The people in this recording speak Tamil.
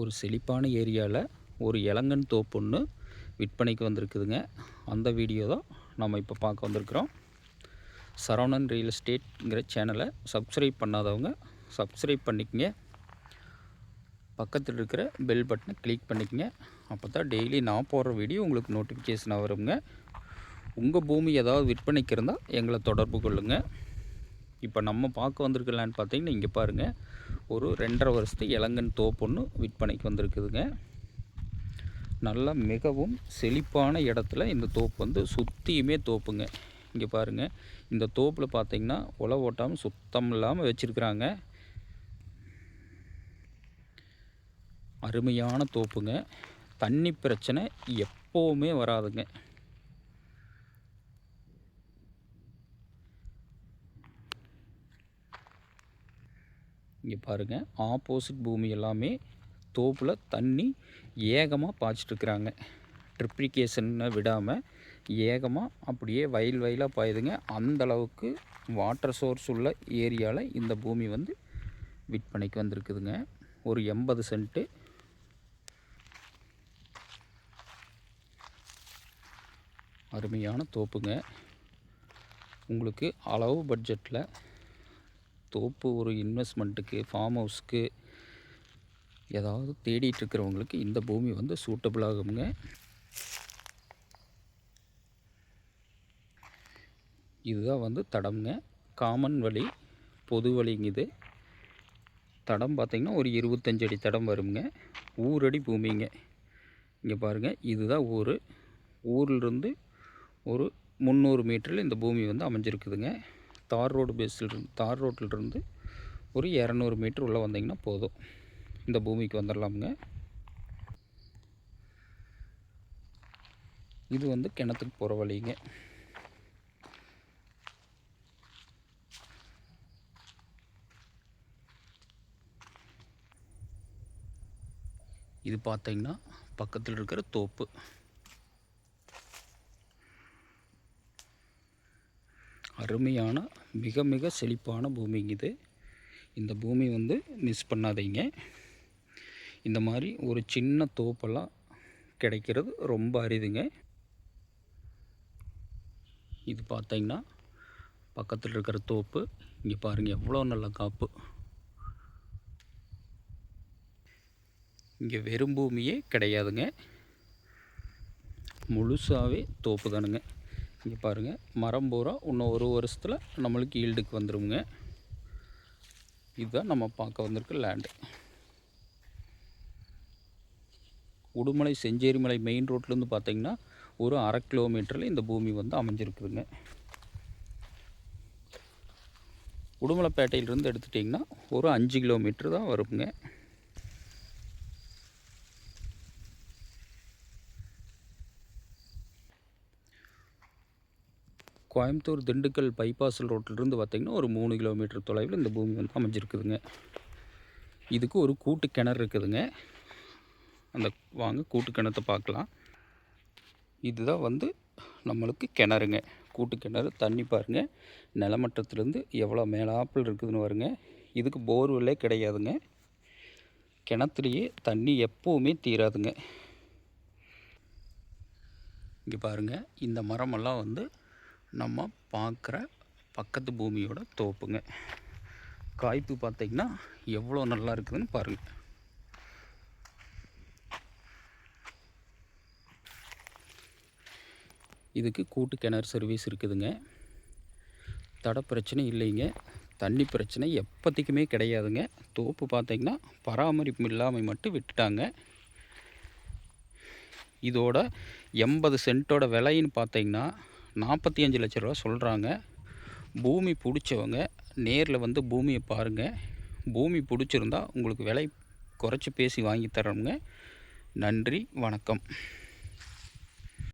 ஒரு செழிப்பான ஏரியாவில் ஒரு இளங்கன் தோப்பு ஒன்று விற்பனைக்கு வந்திருக்குதுங்க. அந்த வீடியோ தான் நம்ம இப்போ பார்க்க வந்திருக்கிறோம். சரவணன் ரியல் எஸ்டேட்ங்கிற சேனலை சப்ஸ்கிரைப் பண்ணாதவங்க சப்ஸ்கிரைப் பண்ணிக்கங்க. பக்கத்தில் இருக்கிற பெல் பட்டனை கிளிக் பண்ணிக்கங்க. அப்போ தான் டெய்லி நான் போடுற வீடியோ உங்களுக்கு நோட்டிஃபிகேஷனாக வருங்க. உங்கள் பூமி ஏதாவது விற்பனைக்கு இருந்தால் எங்களை தொடர்பு கொள்ளுங்கள் இப்போ நம்ம பார்க்க வந்திருக்கலான்னு பார்த்தீங்கன்னா இங்கே பாருங்கள் ஒரு ரெண்டரை வருஷத்து இளங்கன் தோப்பு ஒன்று விற்பனைக்கு வந்திருக்குதுங்க. நல்லா மிகவும் செழிப்பான இடத்துல இந்த தோப்பு வந்து சுற்றியுமே தோப்புங்க. இங்கே பாருங்கள் இந்த தோப்பில் பார்த்தீங்கன்னா உழவு ஓட்டாமல் சுத்தம் இல்லாமல் வச்சுருக்குறாங்க. அருமையான தோப்புங்க. தண்ணி பிரச்சனை எப்போவுமே வராதுங்க. இங்கே பாருங்கள் ஆப்போசிட் பூமி எல்லாமே தோப்பில் தண்ணி ஏகமாக பாய்ச்சிட்ருக்குறாங்க. ட்ரிப்ளிகேஷனை விடாமல் ஏகமாக அப்படியே வயல் வயலாக பாயுதுங்க. அந்த அளவுக்கு வாட்டர் சோர்ஸ் உள்ள ஏரியாவில் இந்த பூமி வந்து விற்பனைக்கு வந்திருக்குதுங்க. ஒரு எண்பது சென்ட்டு. அருமையான தோப்புங்க. உங்களுக்கு அளவு பட்ஜெட்டில் தோப்பு ஒரு இன்வெஸ்ட்மெண்ட்டுக்கு ஃபார்ம் ஹவுஸ்க்கு ஏதாவது தேடிட்டுருக்கிறவங்களுக்கு இந்த பூமி வந்து சூட்டபிளாகுங்க இதுதான் வந்து தடம்ங்க. காமன் வழி பொது வழிங்க இது. தடம் பார்த்திங்கன்னா ஒரு இருபத்தஞ்சு அடி தடம் வருங்க. ஊரடி பூமிங்க. இங்கே பாருங்கள் இதுதான் ஊர். ஊர்லேருந்து ஒரு முந்நூறு மீட்டரில் இந்த பூமி வந்து அமைஞ்சிருக்குதுங்க. தார் ரோடு பேஸில் தார் ரோட்டிலிருந்து ஒரு இரநூறு மீட்ரு உள்ளே வந்தீங்கன்னா போதும். இந்த பூமிக்கு வந்துடலாமுங்க இது வந்து கிணத்துக்கு போகிற வழிங்க. இது பார்த்தீங்கன்னா பக்கத்தில் இருக்கிற தோப்பு. அருமையான மிக மிக செழிப்பான பூமிங்க இது. இந்த பூமி வந்து மிஸ் பண்ணாதீங்க. இந்த மாதிரி ஒரு சின்ன தோப்பெல்லாம் கிடைக்கிறது ரொம்ப அரிதுங்க. இது பார்த்தீங்கன்னா பக்கத்தில் இருக்கிற தோப்பு. இங்கே பாருங்கள் எவ்வளோ நல்ல காப்பு. இங்கே வெறும் பூமியே கிடையாதுங்க. முழுசாகவே தோப்பு தானுங்க. இங்கே பாருங்கள் மரம் பூரா இன்னும் ஒரு வருஷத்தில் நம்மளுக்கு ஈல்டுக்கு வந்துடுங்க இதுதான் நம்ம பார்க்க வந்திருக்க லேண்டு உடுமலை செஞ்சேரிமலை மெயின் ரோட்லேருந்து பார்த்தீங்கன்னா ஒரு அரை கிலோமீட்டரில் இந்த பூமி வந்து அமைஞ்சிருக்குதுங்க. உடுமலைப்பேட்டையிலேருந்து எடுத்துட்டிங்கன்னா ஒரு அஞ்சு கிலோமீட்டர் தான் வருங்க. கோயம்புத்தூர் திண்டுக்கல் பைபாஸ் ரோட்டிலிருந்து பார்த்திங்கன்னா ஒரு மூணு கிலோமீட்டர் தொலைவில் இந்த பூமி வந்து அமைஞ்சிருக்குதுங்க. இதுக்கு ஒரு கூட்டு கிணறு இருக்குதுங்க. அந்த வாங்க கூட்டு கிணத்தை பார்க்கலாம். இதுதான் வந்து நம்மளுக்கு கிணறுங்க. கூட்டு கிணறு தண்ணி பாருங்கள் நிலமட்டத்துலேருந்து எவ்வளோ மேலாப்பில் இருக்குதுன்னு வருங்க இதுக்கு போர்வெல்லே கிடையாதுங்க. கிணத்துலேயே தண்ணி எப்போவுமே தீராதுங்க. இங்கே பாருங்கள் இந்த மரமெல்லாம் வந்து நம்ம பார்க்குற பக்கத்து பூமியோட தோப்புங்க. காய்ப்பு பார்த்திங்கன்னா எவ்வளோ நல்லா இருக்குதுன்னு பாருங்கள் இதுக்கு கூட்டு கிணறு சர்வீஸ் இருக்குதுங்க. தட பிரச்சனை இல்லைங்க. தண்ணி பிரச்சனை எப்போதைக்குமே கிடையாதுங்க. தோப்பு பார்த்திங்கன்னா பராமரிப்பு இல்லாமல் மட்டும் விட்டுட்டாங்க. இதோட எண்பது சென்ட்டோட விலைன்னு பார்த்தீங்கன்னா நாற்பத்தி அஞ்சு லட்ச ரூபா சொல்கிறாங்க பூமி பிடிச்சவங்க நேரில் வந்து பூமியை பாருங்கள் பூமி பிடிச்சிருந்தா உங்களுக்கு விலை குறைச்சி பேசி வாங்கி தரோங்க நன்றி வணக்கம்.